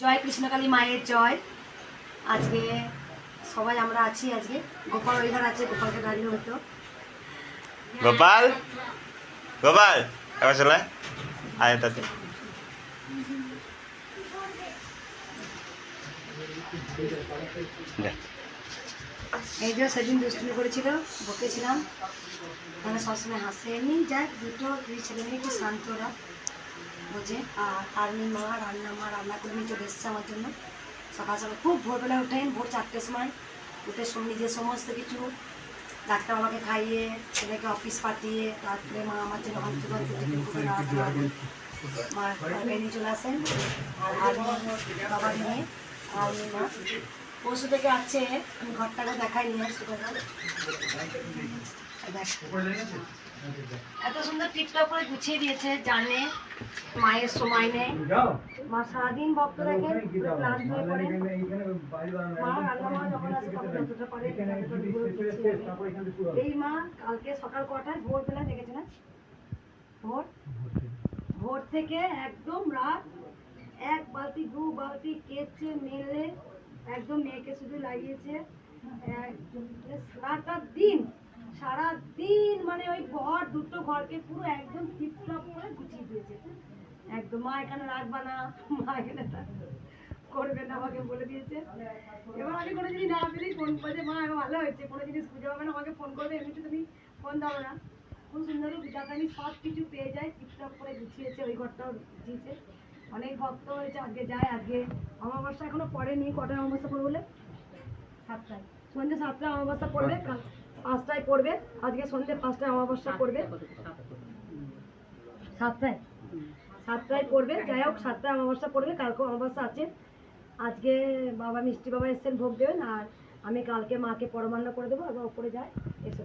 জয় কৃষ্ণকালী মায়ের জয়। আজকে সবাই আমরা আছি আজকে। গোপাল ওইঘর আছে গোপালকে দাঁড়িয়ে হতো গোপাল? গোপাল এবার চলে আয়। তাতে। এই যে সেদিন দুষ্টুমি করেছিল বকেছিলাম। মানে সবসময় হাসে এমনি যাক দুটো দুই ছেলে মেয়ে একটু শান্ত ওরা। বোঝে আর আর্মি মা রান্না মা রান্না করে নিয়ে চলে এসছে আমার জন্য সকাল সকাল খুব ভোরবেলা উঠেন ভোর চারটের সময় উঠে নিজের সমস্ত কিছু, ডাক্তার আমাকে খাইয়ে, ছেলেকে অফিস পাঠিয়ে, তারপরে মা আমার জন্য করে রাত মা নিয়ে চলে আসেন আর আর্মি বাবা নিয়ে আর্মি মা পরশু থেকে আছে আমি ঘরটাকে দেখাই নিয়ে। দেখ। এত সুন্দর টিপটপ করে গুছিয়ে দিয়েছে জানে মায়ের সময় নেই। মা সারাদিন ভক্ত দেখেন ক্লান্ত হয়ে পড়ে মা রান্না মা যখন আসে তখন যতটা পারে ততটা করে গুছিয়ে দেয়। এই মা কালকে সকাল কটায় ভোরবেলা দেখেছে না? ভোর? ভোর থেকে একদম রাত এক বালতি দু বালতি কেচে মেলে একদম মেয়েকে শুধু লাগিয়েছে। একদম সারাটা দিন সারা দিন মানে ওই ঘর দুটো ঘরকে পুরো একদম টিপটপ করে গুছিয়ে দিয়েছে। একদম মা এখানে রাখবা না মা এখানে করবে না আমাকে বলে দিয়েছে। এবার আমি কোনো জিনিস না পেলেই ফোন করে মা আমার ভালো হয়েছে কোনো জিনিস খুঁজে পাবে না আমাকে ফোন করবে এমনিতে তুমি ফোন দাও না। খুব সুন্দর যাতে আমি সব কিছু পেয়ে যাই টিপটপ করে গুছিয়েছে ওই ঘরটাও গুছিয়েছে। অনেক ভক্ত হয়েছে আজকে যায় আজকে অমাবস্যা এখনও পড়েনি কটায় অমাবস্যা পড়বে বলে? সাতটায়। সন্ধ্যে সাতটায় অমাবস্যা পড়বে কাল পড়বে আজকে সন্ধ্যে পাঁচটায় অমাবস্যা পড়বে সাতটায় সাতটায়? পড়বে যাই হোক সাতটায় অমাবস্যা পড়বে কালকে অমাবস্যা আছে। আজকে বাবা মিষ্টি বাবা এসছেন ভোগ দেবেন। আর আমি কালকে মাকে পরমান্ন করে দেবো। আবার ওপরে যায় এসে।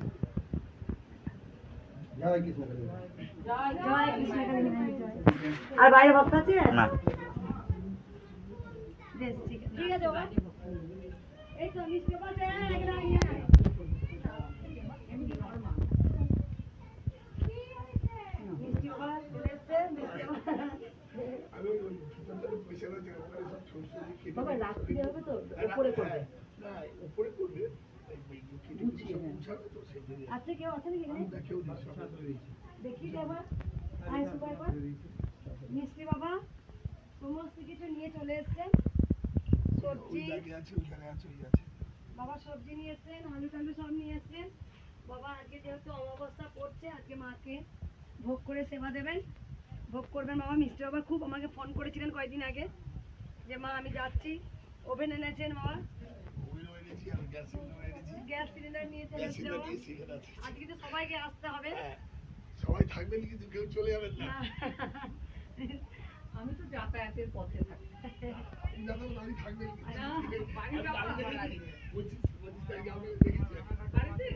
আর বাইরে ভক্ত আছে? বেশ ঠিক আছে। ঠিক আছে এই তো মিষ্টি বাবা যায় এখানে আয়, আয়। মিষ্টি বাবা চলে এসছে, মিষ্টি বাবা- করবে আচ্ছা বাবা, সমস্ত কিছু নিয়ে চলে এসছেন। সবজি। বাবা, সবজি নিয়ে এসছেন, আলু টালু সব নিয়ে এসছেন। বাবা, আজকে যেহেতু অমাবস্যা পড়ছে, আজকে মাকে ভোগ করে সেবা দেবেন। ভোগ করবেন বাবা মিষ্টি বাবা খুব আমাকে ফোন করেছিলেন কয়েকদিন আগে যে মা আমি যাচ্ছি। ওভেন এনেছেন বাবা গ্যাস সিলিন্ডার নিয়েছেন মিষ্টি আজকে তো সবাইকে আসতে হবে। সবাই থাকবেন কিন্তু কেউ চলে যাবেন না। আমি তো যাতায়াতের পথে থাকি। আমি থাকবেন বাড়িতে?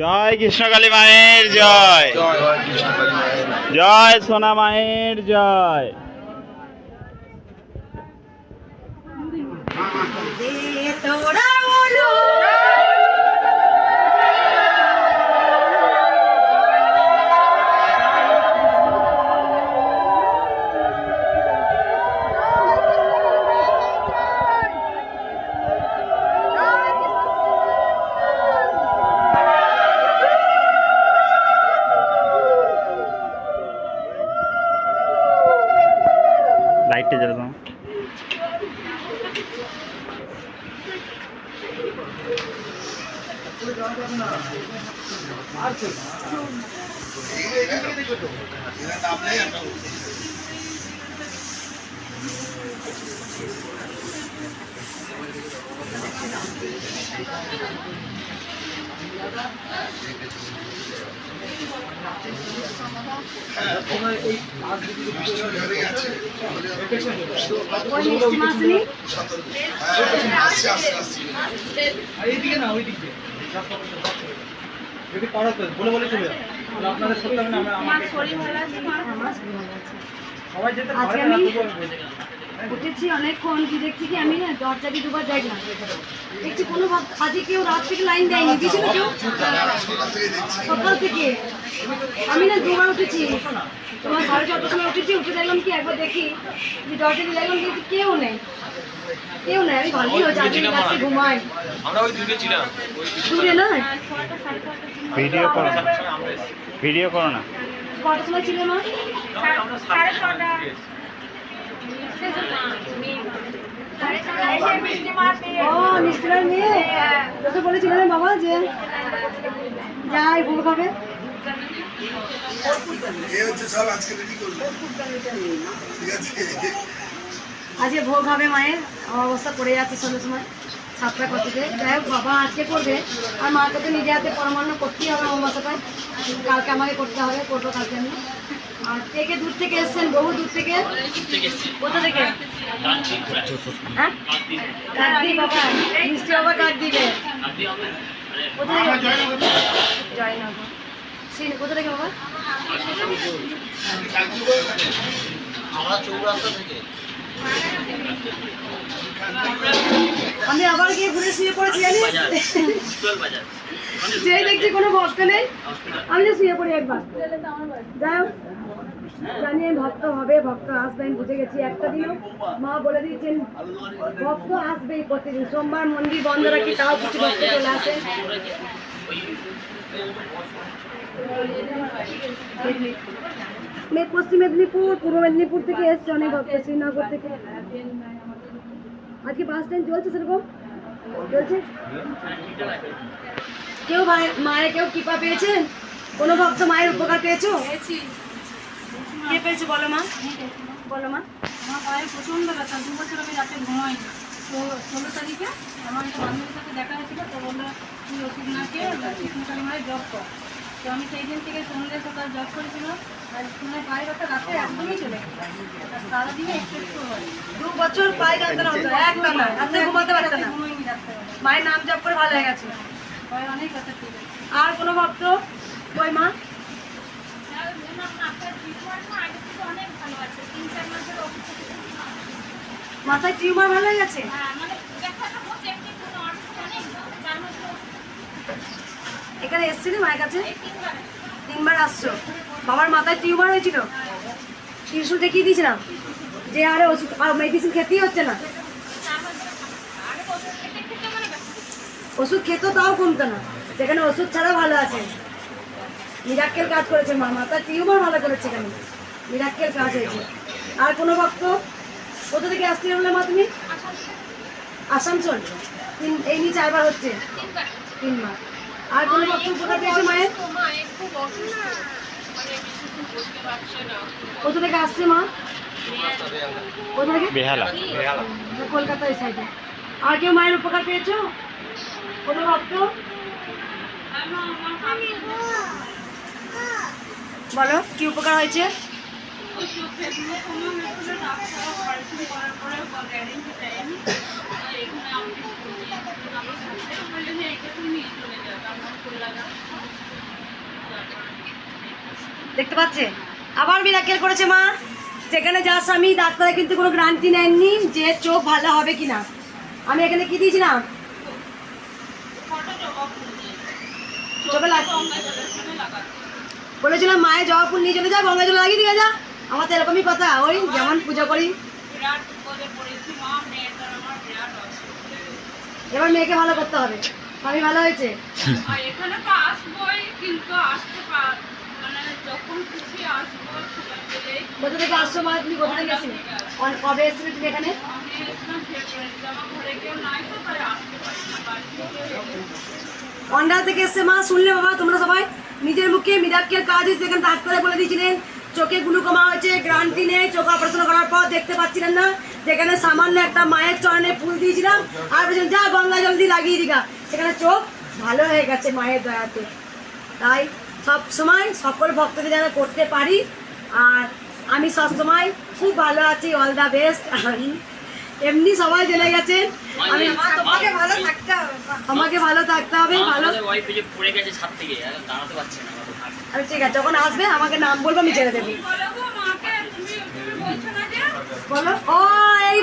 জয় কৃষ্ণকালী মায়ের জয়। জয় সোনা মায়ের জয়। তোরা যদি পারো বলে বলে চলে যাও। আপনাদের সত্যি হবে না আমরা আমাকে আমার শরীর ভালো আছে সবাই যেতে আজকে পারে না আমি- আমি। উঠেছি অনেকক্ষণ কি দেখছি কি? আমি না দরজা দিয়ে দুবার দেখলাম দেখছি কোনো আজকে কেউ রাত থেকে লাইন দেয়নি। দিয়েছিল কেউ? সকাল থেকে। আমি না দুবার উঠেছি। তোমার সাড়ে ছটার সময় উঠেছি উঠে দেখলাম কি? একবার দেখি। যে দরজা দিয়ে দেখলাম কিন্তু কেউ নেই। কেউ নেই আমি ভালোই হয়েছে ঘুমাই। আমরা ওই দূরে ছিলাম। দূরে নয়? ভিডিও করো না। ভিডিও করো না। কটার সময় ছিল মা? সাড়ে ছটা। ও মিস্ত্রির মেয়ে? তোকে বলেছিল না বাবা যে যাই ভুল খাবে এ হচ্ছে সব আজকে রেডি করব। ঠিক আছে? আজকে ভোগ হবে মায়ের। আমার অবস্থা পড়ে যাচ্ছে সন্ধ্যের সময়, সাতটা কতকে যাই হোক, বাবা আজকে করবে। আর মাকে তো নিজে হাতে পরামর্শ করতেই হবে আমার বাসাটায় কালকে আমাকে করতে হবে, করব কালকে আমি। আর থেকে দূর থেকে এসছেন? বহু দূর থেকে? কোথা থেকে? হ্যাঁ? বাবা। দিবে কোথা থেকে? কোথা থেকে বাবা? থেকে। আমি আবার গিয়ে ঘুরে শুয়ে পড়েছি, জানিস? যেই দেখছি কোনো ভক্ত নেই, আমি যে শুয়ে পড়ি একবার। যাই হোক জানি ভক্ত হবে, ভক্ত আসবেন বুঝে গেছি একটা দিনও। মা বলে দিয়েছেন, ভক্ত আসবেই প্রতিদিন। সোমবার মন্দির বন্ধ রাখি, তাও কিছু ভক্ত চলে আসে। পশ্চিম মেদিনীপুর পূর্ব মেদিনীপুর থেকে এসছে অনেক ভক্ত শ্রীনগর থেকে। আজকে বাস স্ট্যান্ড চলছে সেরকম? চলছে? কেউ মায়ের মায়ের কেউ কৃপা পেয়েছেন? কোনো ভক্ত মায়ের উপকার পেয়েছ? কে পেয়েছ বলো মা? বলো মা। আমার পায়ে প্রচণ্ড ব্যথা দু বছর আমি রাতে ঘুমাই তো ষোলো তারিখে আমার একটা বান্ধবীর সাথে দেখা হয়েছিল তো বলল তুই ওষুধ না খেয়ে কৃষ্ণকালী মায়ের জব কর। তো আমি সেই দিন থেকে সন্ধ্যে সকাল জব করেছিলাম। দু বছর পায়ে যন্ত্রণা হতো মায়ের নাম জপ করে ভালো হয়ে গেছে। আর কোনো ভক্ত? ওই মা? মাথায় টিউমার ভালো হয়ে গেছে? এখানে এসছিলি মায়ের কাছে? তিনবার আসছো। বাবার মাথায় টিউমার হয়েছিল। ত্রিশুল দেখিয়ে দিয়েছিলাম যে, আরে, ওষুধ, আর মেডিসিন খেতেই হচ্ছে না। ওষুধ খেতো, তাও কমতো না। সেখানে ওষুধ ছাড়া ভালো আছে। মিরাক্কেল কাজ করেছে। মা মাথার টিউমার ভালো করেছে কেন? মিরাক্কেল কাজ হয়েছে। আর কোনো ভক্ত? কোথা থেকে আসতে বলে মা তুমি? আসানসোল। এই নিয়ে চারবার হচ্ছে। তিনবার। আর কোনো কোথা পেয়েছে মায়ের? কোথা থেকে আসছে মা? কোথা থেকে? বেহালা। কলকাতা এই সাইডে আর কেউ মায়ের উপকার পেয়েছ? কোনো ভক্ত? বলো কি উপকার হয়েছে? দেখতে পাচ্ছে আবার মিরাকেল করেছে মা। যেখানে যার স্বামী, ডাক্তারে কিন্তু কোনো গ্যারান্টি নেননি যে চোখ ভালো হবে কিনা। আমি এখানে কি দিয়েছিলাম? বলেছিলাম মায়ের জবা ফুল নিয়ে চলে যা গঙ্গা জল লাগিয়ে দিয়ে যা। আমার তো এরকমই কথা, ওই যেমন পুজো করি। এবার মেয়েকে ভালো করতে হবে। স্বামী ভালো হয়েছে। কোথা থেকে আসছো মা তুমি কোথা থেকে এসেছিলে? কবে এসেছিলে তুমি এখানে? অন্ডা এসছে মা শুনলে বাবা তোমরা সবাই নিজের মুখে কাজ হয়েছে ডাক্তারে বলে দিয়েছিলেন চোখে গ্লুকোমা হয়েছে গ্রান্টি নেই চোখ অপারেশন করার পর দেখতে পাচ্ছিলেন না যেখানে সামান্য একটা মায়ের চরণে ফুল দিয়েছিলাম আর বলছেন যা গঙ্গা জল দিয়ে লাগিয়ে দিগা। সেখানে চোখ ভালো হয়ে গেছে মায়ের দয়াতে। তাই সব সময় সকল ভক্তদের যেন করতে পারি। আর আমি সবসময় খুব ভালো আছি অল দ্য বেস্ট এমনি সবাই চলে গেছেন। আমি তোমাকে ভালো থাকতে হবে। আমাকে ভালো থাকতে হবে ভালো পড়ে গেছে ছাদ থেকে আর দাঁড়াতে পারছে না আমি ঠিক আছে যখন আসবে আমাকে নাম বলব আমি ছেড়ে দেবো। বলো গো মাকে তুমি তুমি বলছো না যে বলো। ও এই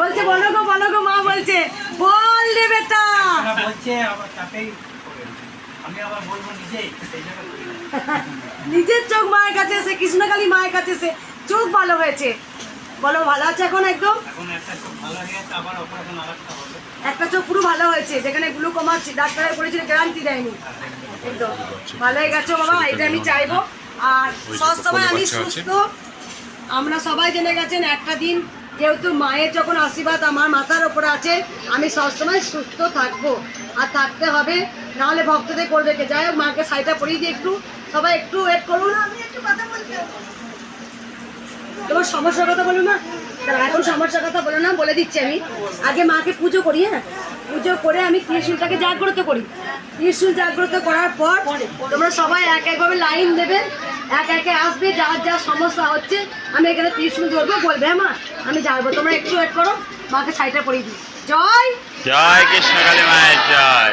বলছে বলো গো বলো গো মা বলছে বল রে বেটা। বলছে আবার নিজের চোখ মায়ের কাছে এসে কৃষ্ণকালী মায়ের কাছে এসে চোখ ভালো হয়েছে। বলো ভালো আছে এখন একদম? একটা চোখ পুরো ভালো হয়েছে যেখানে গ্লুকোমা ডাক্তারের করেছিল গ্যারান্টি দেয়নি। একদম। ভালো হয়ে গেছো বাবা এটা আমি চাইব। আর সবসময় আমি সুস্থ। আমরা সবাই জেনে গেছেন একটা দিন যেহেতু মায়ের যখন আশীর্বাদ আমার মাথার ওপরে আছে আমি সবসময় সুস্থ থাকব। আর থাকতে হবে নাহলে ভক্তদের করবে কে? যাই হোক মাকে শাড়িটা পরিয়ে দিয়ে একটু সবাই একটু ওয়েট করুন। আমি একটু কথা বলতে তোমার সমস্যার কথা বলো না। এখন সমস্যার কথা বলো না বলে দিচ্ছি আমি। আগে মাকে পুজো করি হ্যাঁ? পুজো করে আমি ত্রিশুলটাকে জাগ্রত করি। ত্রিশুল জাগ্রত করার পর তোমরা সবাই এক একভাবে লাইন দেবে এক একে আসবে যার যা সমস্যা হচ্ছে আমি এখানে ত্রিশুল ধরবো বলবে হ্যাঁ মা? আমি যাব তোমরা একটু ওয়েট করো মাকে শাড়িটা পরিয়ে দিই। জয়! জয় কৃষ্ণকালী মায়ের জয়।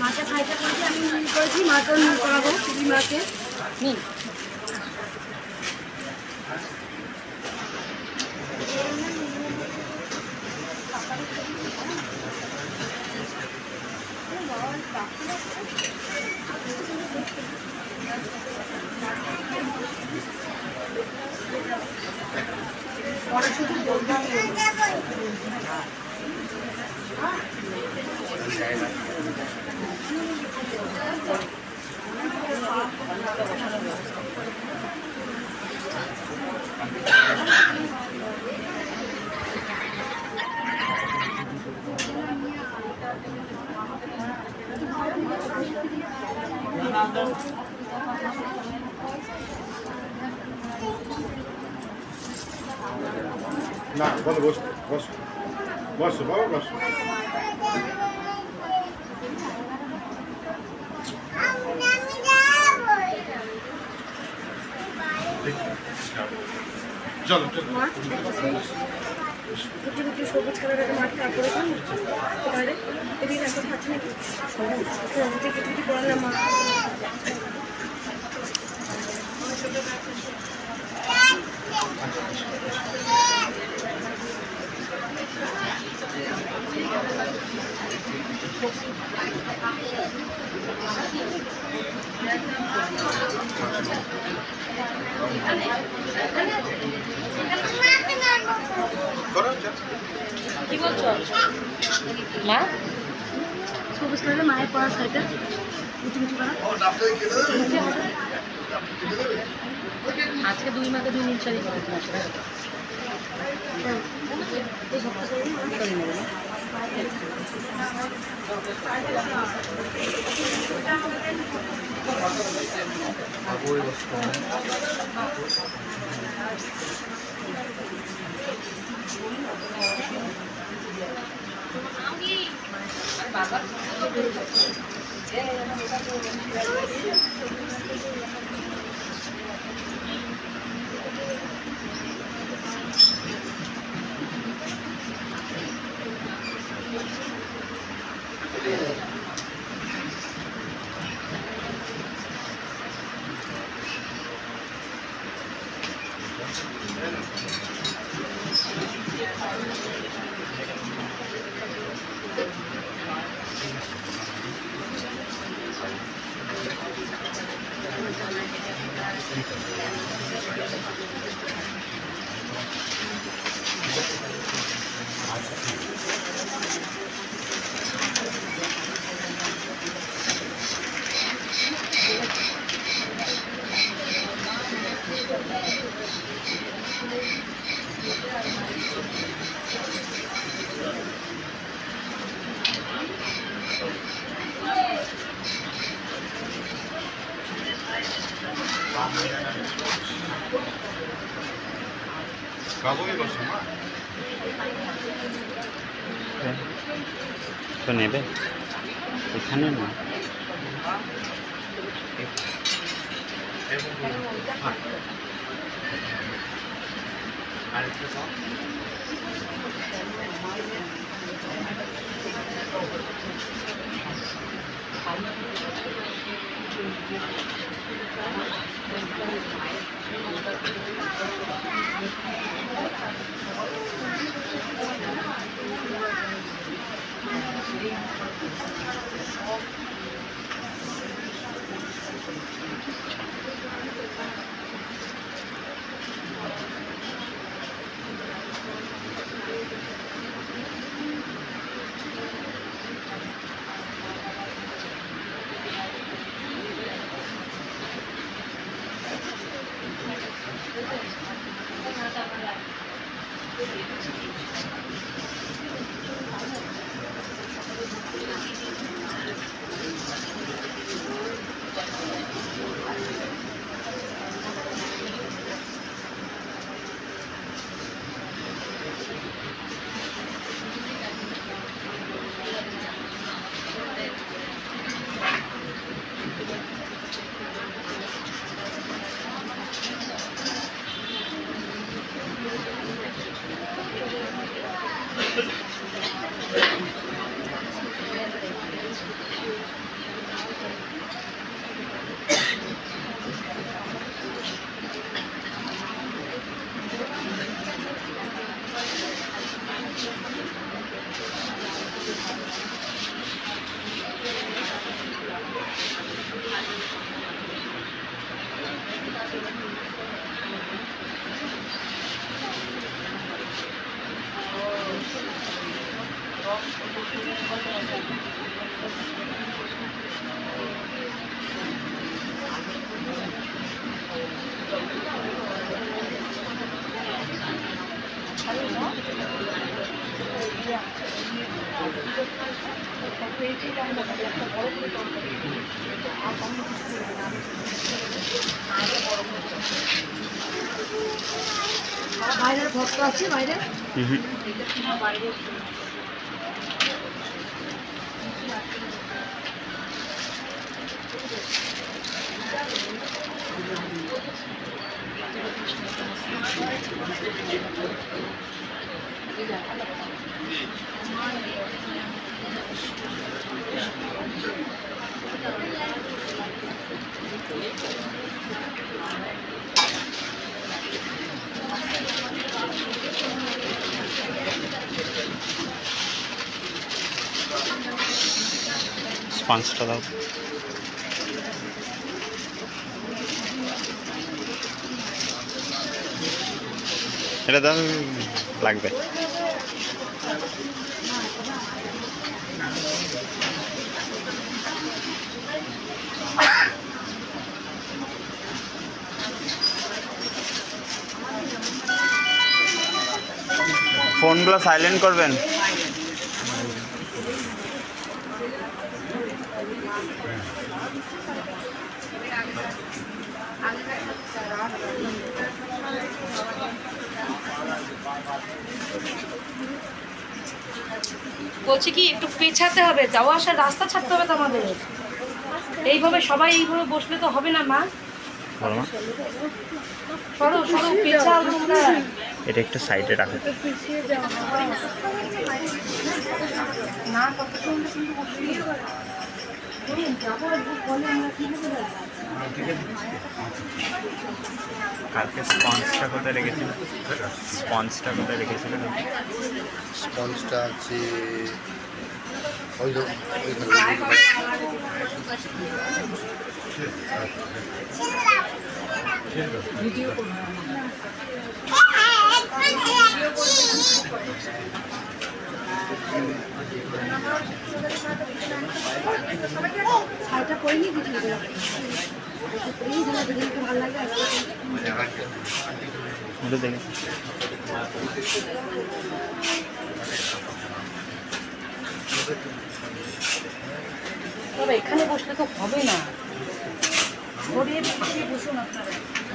মাকে শাড়িটা করেছি আমি নীল করেছি মাকেও নীল করাবো দিদি মাকে নীল না বলো বসো বসো বসো বাবা বসো চলো চলো মা কুচি কুচি সবুজ কালারের একটা মাঠ কাপড় এখানে এদিকে এখন পাচ্ছি নাকি সবুজ হ্যাঁ যে কিছু কিছু মা? সবুজ কালারের মায়ের পড়া শাড়িটা। কুচি কুচি করা। আজকে দুই মাকে দুই নীল শাড়ি হ্যাঁ এই Agora eu Yeah. কাগজে বসো মা তো নেবে এখানে না বাইরের ভক্ত আছে বাইরে হুম স্পঞ্জটা দাও। এটা দাও লাগবে। ফোনগুলো সাইলেন্ট করবেন। বলছি কি একটু পেছাতে হবে যাওয়া আসার রাস্তা ছাড়তে হবে তো আমাদের। এইভাবে সবাই এইভাবে বসলে তো হবে না মা। সরো সরো পেছাও তোমরা। এটা একটু সাইডে রাখো। কালকে স্পঞ্জটা কোথায় রেখেছিল? স্পঞ্জটা কোথায় রেখেছিল? স্পঞ্জটা আছে ওই ওইখানে তবে এখানে বসলে তো হবে না। পিছিয়ে বসুন আপনারা।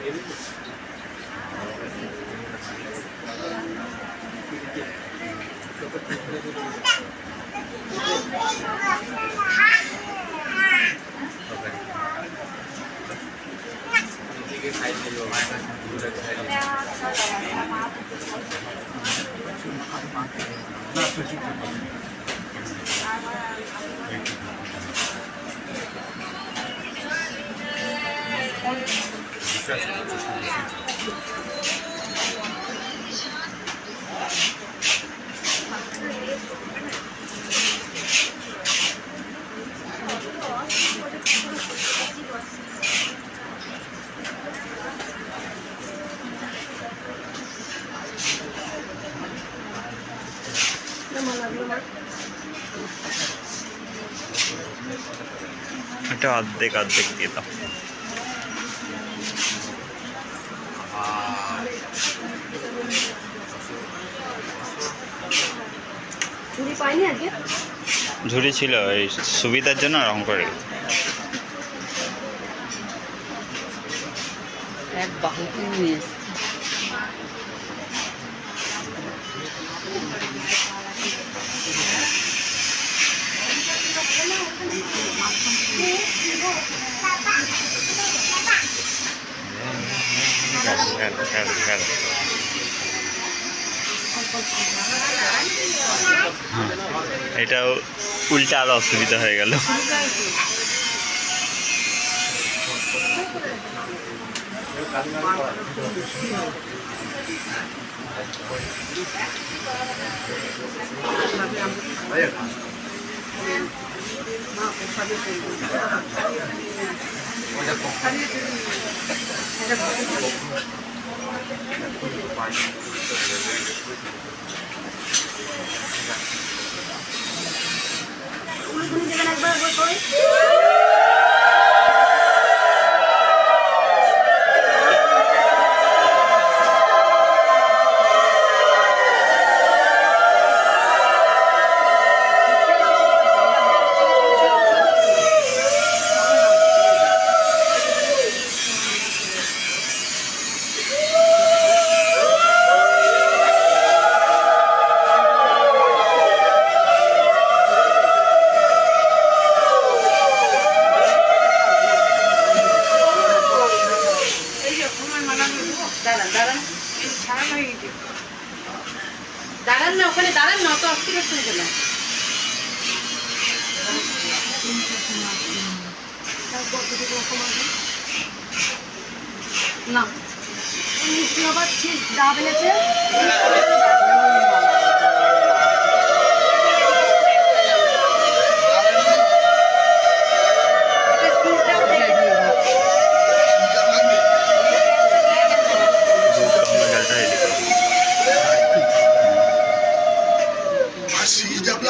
গাড়িটা নিয়ে এটা অর্ধেক অর্ধেক দিয়ে দাও পাইনি আজকে ঝুড়ি ছিল এই সুবিধার জন্য রং করে এক নিয়ে এটাও উল্টা আরও অসুবিধা হয়ে গেল। দেবেন একবার একবার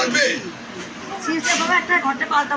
লাগবে সিস্টার বাবা একটা ঘরটা পাল্টা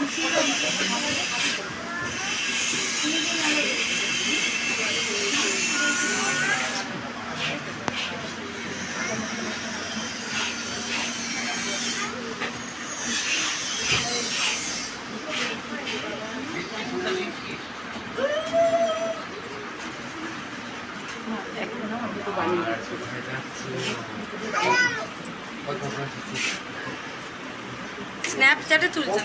নেবে ফুলটা স্ন্যাপচ্যাটে তুলছে।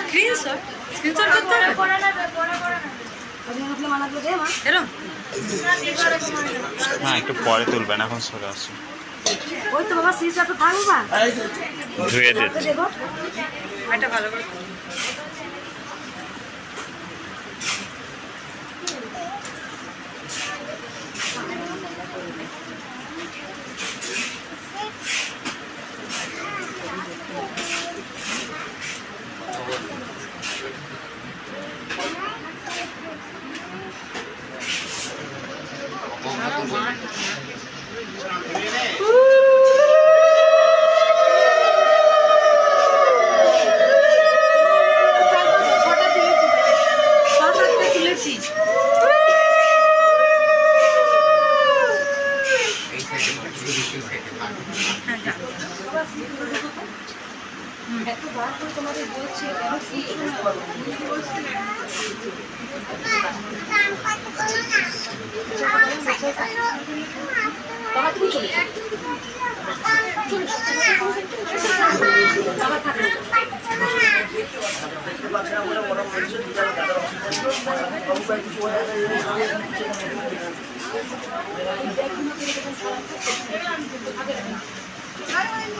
স্ক্রিনশট স্ক্রিনশট করতে হবে? না একটু পরে তুলবেন এখন সরে আসছে ওই তো বাবা সিজটা তো থাকব বা ধুয়ে দে। এটা ভালো করে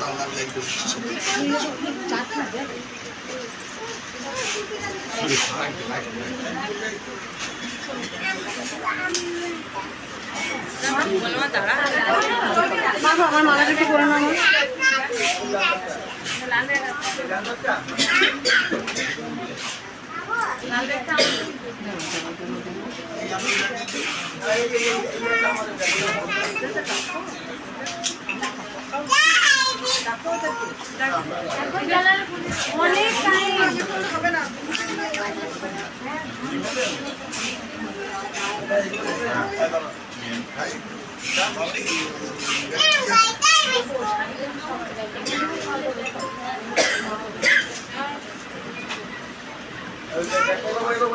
বাবা তুমি আমার মালাটা একটু করে নাও অনেক টাইম পিছাও না কতবার বলব